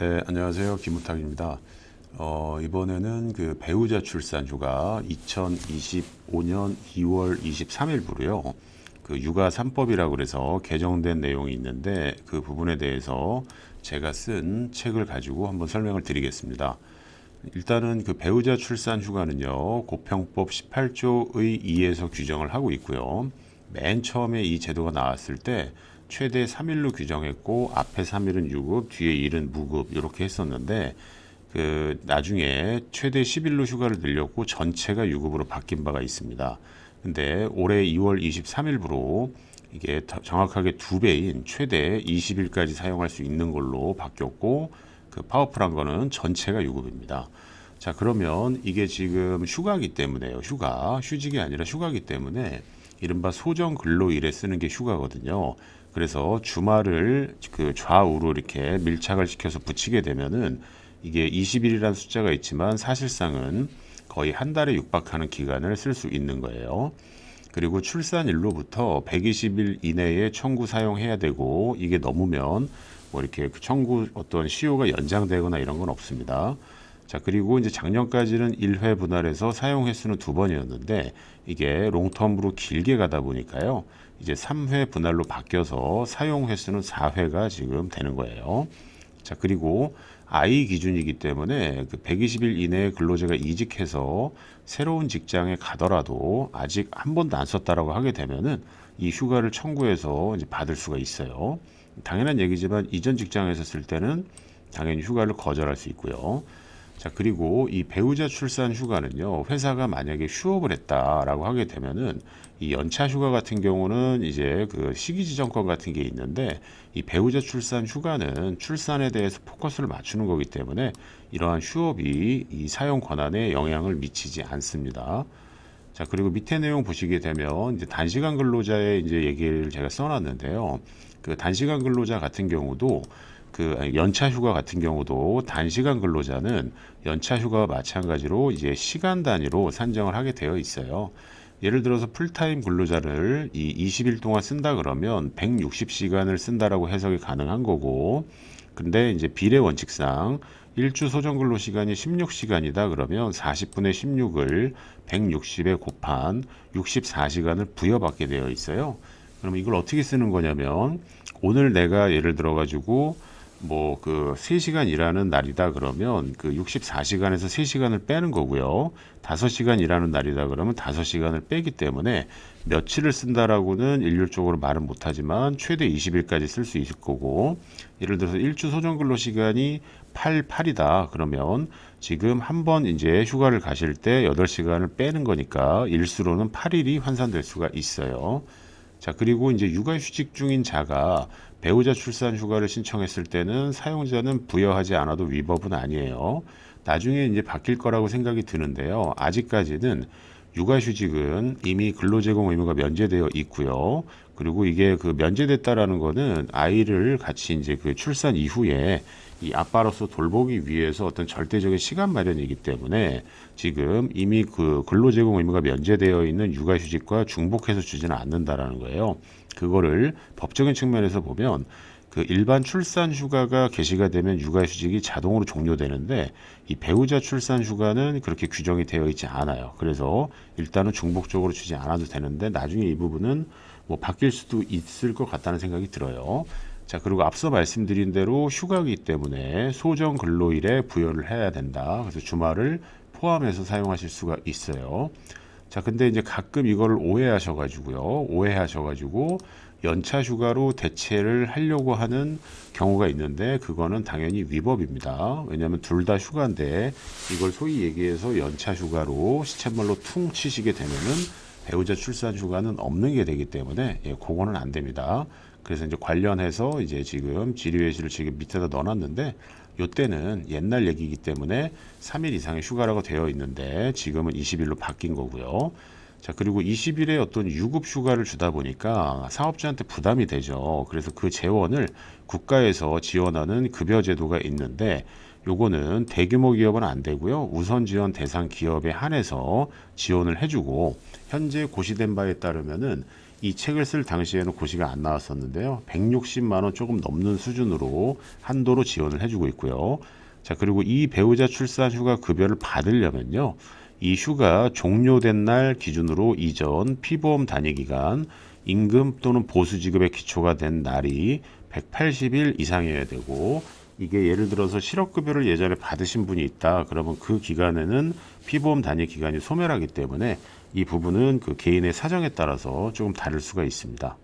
네, 안녕하세요. 김우탁입니다. 어, 이번에는 그 배우자 출산 휴가 2025년 2월 23일부로요. 그 육아 3법이라고 그래서 개정된 내용이 있는데 그 부분에 대해서 제가 쓴 책을 가지고 한번 설명을 드리겠습니다. 일단은 그 배우자 출산 휴가는요, 고평법 18조의 2에서 규정을 하고 있고요. 맨 처음에 이 제도가 나왔을 때 최대 3일로 규정했고 앞에 3일은 유급, 뒤에 1은 무급 이렇게 했었는데 그 나중에 최대 10일로 휴가를 늘렸고 전체가 유급으로 바뀐 바가 있습니다. 근데 올해 2월 23일부로 이게 더- 정확하게 두 배인 최대 20일까지 사용할 수 있는 걸로 바뀌었고 그 파워풀한 거는 전체가 유급입니다. 자, 그러면 이게 지금 휴가기 때문에요. 휴가. 휴직이 아니라 휴가기 때문에 이른바 소정 근로일에 쓰는 게 휴가거든요. 그래서 주말을 그 좌우로 이렇게 밀착을 시켜서 붙이게 되면은 이게 20일이라는 숫자가 있지만 사실상은 거의 한 달에 육박하는 기간을 쓸 수 있는 거예요. 그리고 출산일로부터 120일 이내에 청구 사용해야 되고 이게 넘으면 뭐 이렇게 그 청구 어떤 시효가 연장되거나 이런 건 없습니다. 자, 그리고 이제 작년까지는 1회 분할해서 사용 횟수는 두 번이었는데 이게 롱텀으로 길게 가다 보니까요. 이제 3회 분할로 바뀌어서 사용 횟수는 4회가 지금 되는 거예요. 자, 그리고 아이 기준이기 때문에 그 120일 이내에 근로자가 이직해서 새로운 직장에 가더라도 아직 한 번도 안 썼다라고 하게 되면은 이 휴가를 청구해서 이제 받을 수가 있어요. 당연한 얘기지만 이전 직장에서 쓸 때는 당연히 휴가를 거절할 수 있고요. 자, 그리고 이 배우자 출산 휴가는요, 회사가 만약에 휴업을 했다라고 하게 되면은 이 연차 휴가 같은 경우는 이제 그 시기 지정권 같은 게 있는데 이 배우자 출산 휴가는 출산에 대해서 포커스를 맞추는 거기 때문에 이러한 휴업이 이 사용 권한에 영향을 미치지 않습니다. 자, 그리고 밑에 내용 보시게 되면 이제 단시간 근로자의 이제 얘기를 제가 써놨는데요. 그 단시간 근로자 같은 경우도 그 연차 휴가 같은 경우도 단시간 근로자는 연차 휴가와 마찬가지로 이제 시간 단위로 산정을 하게 되어 있어요. 예를 들어서 풀타임 근로자를 이 20일 동안 쓴다 그러면 160시간을 쓴다라고 해석이 가능한 거고 근데 이제 비례 원칙상 일주 소정 근로 시간이 16시간이다 그러면 40분의 16을 160에 곱한 64시간을 부여받게 되어 있어요. 그럼 이걸 어떻게 쓰는 거냐면 오늘 내가 예를 들어 가지고 뭐 그 3시간 일하는 날이다 그러면 그 64시간에서 3시간을 빼는 거고요. 5시간 일하는 날이다 그러면 5시간을 빼기 때문에 며칠을 쓴다라고는 일률적으로 말은 못하지만 최대 20일까지 쓸 수 있을 거고 예를 들어서 일주 소정 근로 시간이 8, 8이다 그러면 지금 한 번 이제 휴가를 가실 때 8시간을 빼는 거니까 일수로는 8일이 환산될 수가 있어요. 자, 그리고 이제 육아휴직 중인 자가 배우자 출산 휴가를 신청했을 때는 사용자는 부여하지 않아도 위법은 아니에요. 나중에 이제 바뀔 거라고 생각이 드는데요. 아직까지는 육아휴직은 이미 근로제공 의무가 면제되어 있고요. 그리고 이게 그 면제됐다라는 거는 아이를 같이 이제 그 출산 이후에 이 아빠로서 돌보기 위해서 어떤 절대적인 시간 마련이기 때문에 지금 이미 그 근로 제공 의무가 면제되어 있는 육아휴직과 중복해서 주지는 않는다라는 거예요. 그거를 법적인 측면에서 보면 그 일반 출산 휴가가 개시가 되면 육아휴직이 자동으로 종료되는데 이 배우자 출산 휴가는 그렇게 규정이 되어 있지 않아요. 그래서 일단은 중복적으로 주지 않아도 되는데 나중에 이 부분은 뭐 바뀔 수도 있을 것 같다는 생각이 들어요. 자, 그리고 앞서 말씀드린 대로 휴가기 때문에 소정 근로일에 부여를 해야 된다. 그래서 주말을 포함해서 사용하실 수가 있어요. 자, 근데 이제 가끔 이거를 오해하셔가지고요. 오해하셔가지고 연차 휴가로 대체를 하려고 하는 경우가 있는데 그거는 당연히 위법입니다. 왜냐하면 둘 다 휴가인데 이걸 소위 얘기해서 연차 휴가로 시쳇말로 퉁 치시게 되면은 배우자 출산 휴가는 없는 게 되기 때문에 예, 그거는 안 됩니다. 그래서 이제 관련해서 이제 지금 지리회시를 지금 밑에다 넣어놨는데 요때는 옛날 얘기이기 때문에 3일 이상의 휴가라고 되어 있는데 지금은 20일로 바뀐 거고요. 자, 그리고 20일에 어떤 유급 휴가를 주다 보니까 사업자한테 부담이 되죠. 그래서 그 재원을 국가에서 지원하는 급여 제도가 있는데 요거는 대규모 기업은 안 되고요. 우선 지원 대상 기업에 한해서 지원을 해주고 현재 고시된 바에 따르면은 이 책을 쓸 당시에는 고시가 안 나왔었는데요. 160만 원 조금 넘는 수준으로 한도로 지원을 해주고 있고요. 자 그리고 이 배우자 출산 휴가 급여를 받으려면요. 이 휴가 종료된 날 기준으로 이전 피보험 단위 기간 임금 또는 보수 지급의 기초가 된 날이 180일 이상이어야 되고 이게 예를 들어서 실업급여를 예전에 받으신 분이 있다 그러면 그 기간에는 피보험 단위 기간이 소멸하기 때문에 이 부분은 그 개인의 사정에 따라서 조금 다를 수가 있습니다.